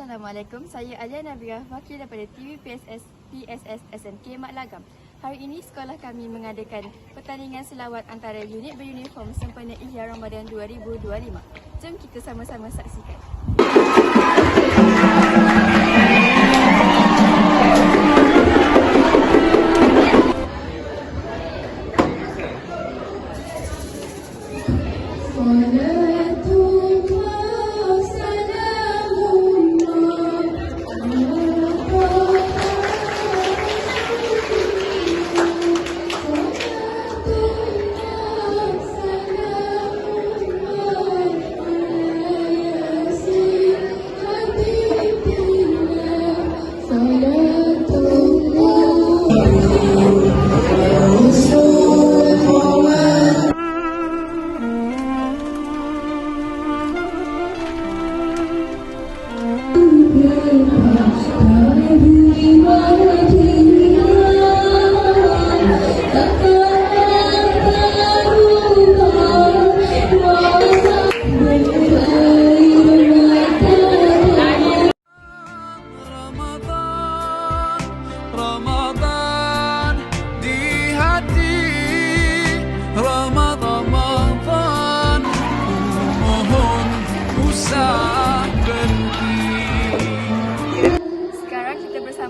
Assalamualaikum, saya Alia Nabila, wakil daripada TV PSS, PSS SMK Mat Lagam. Hari ini sekolah kami mengadakan pertandingan selawat antara unit beruniform sempena Ihya Ramadan 2025. Jom kita sama-sama saksikan.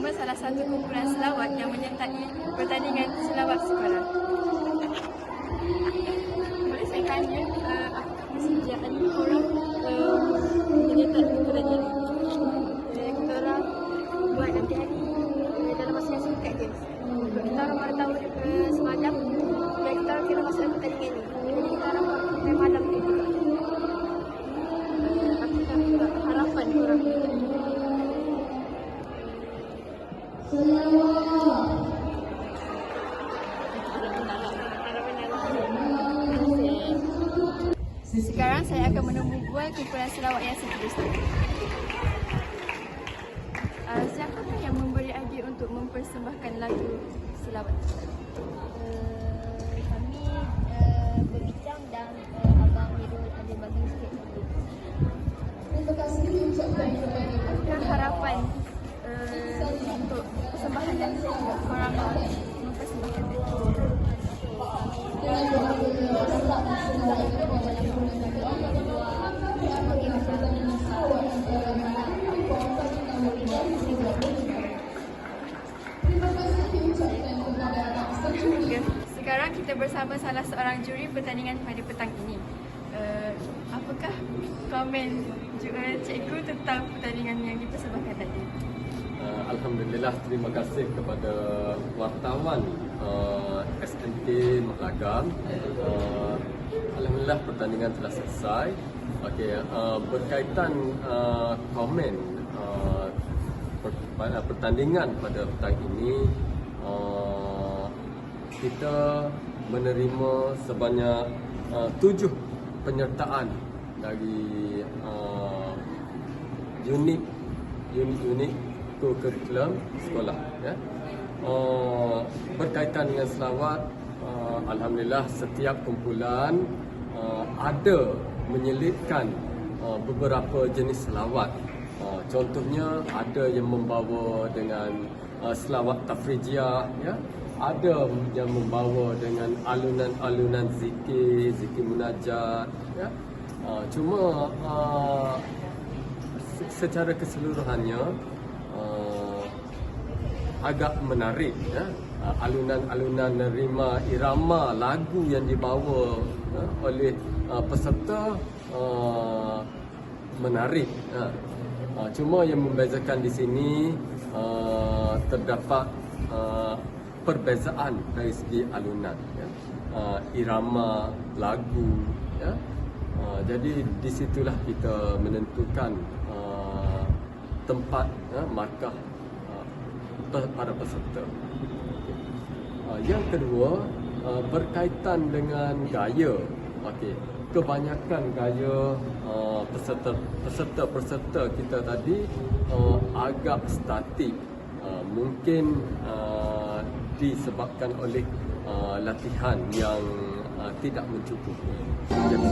Bersama salah satu kumpulan selawat yang menyertai pertandingan selawat sekolah. Boleh saya tanya uh, apa kesediaan korang Sekarang saya akan menunggu bual kumpulan selawat yang seterusnya. Uh, siapakah yang memberi idea untuk mempersembahkan lagu selawat? Eh, kami uh, persembahan lagu? Sekarang kita bersama salah seorang juri pertandingan pada petang ini. Uh, apakah komen ju- uh, cikgu tentang pertandingan yang dipersembahkan tadi? Uh, Alhamdulillah terima kasih kepada wartawan uh, SNK Mahlagam. Uh, Alhamdulillah pertandingan telah selesai. Okey, uh, berkaitan uh, komen uh, pertandingan pada petang ini uh, kita menerima sebanyak uh, tujuh penyertaan dari uh, unit unit-unit kurikulum sekolah ya. Uh, berkaitan dengan selawat uh, alhamdulillah setiap kumpulan uh, ada menyelitkan uh, beberapa jenis selawat. Uh, contohnya ada yang membawa dengan uh, selawat tafrijiah ya. Ada yang membawa dengan alunan-alunan zikir, zikir munajat ya. Uh, cuma uh, se- secara keseluruhannya uh, agak menarik ya Uh, alunan-alunan nerima irama lagu yang dibawa ya, oleh uh, peserta uh, menarik ya. Uh, cuma yang membezakan di sini uh, terdapat uh, perbezaan dari segi alunan ya. Uh, irama lagu ya Uh, jadi di situlah kita menentukan uh, tempat uh, markah uh, pe- para peserta. Uh, yang kedua uh, berkaitan dengan gaya. Okey. Kebanyakan gaya uh, peserta peserta-peserta kita tadi uh, agak statik. Uh, mungkin uh, disebabkan oleh uh, latihan yang uh, tidak mencukupi. Jadi,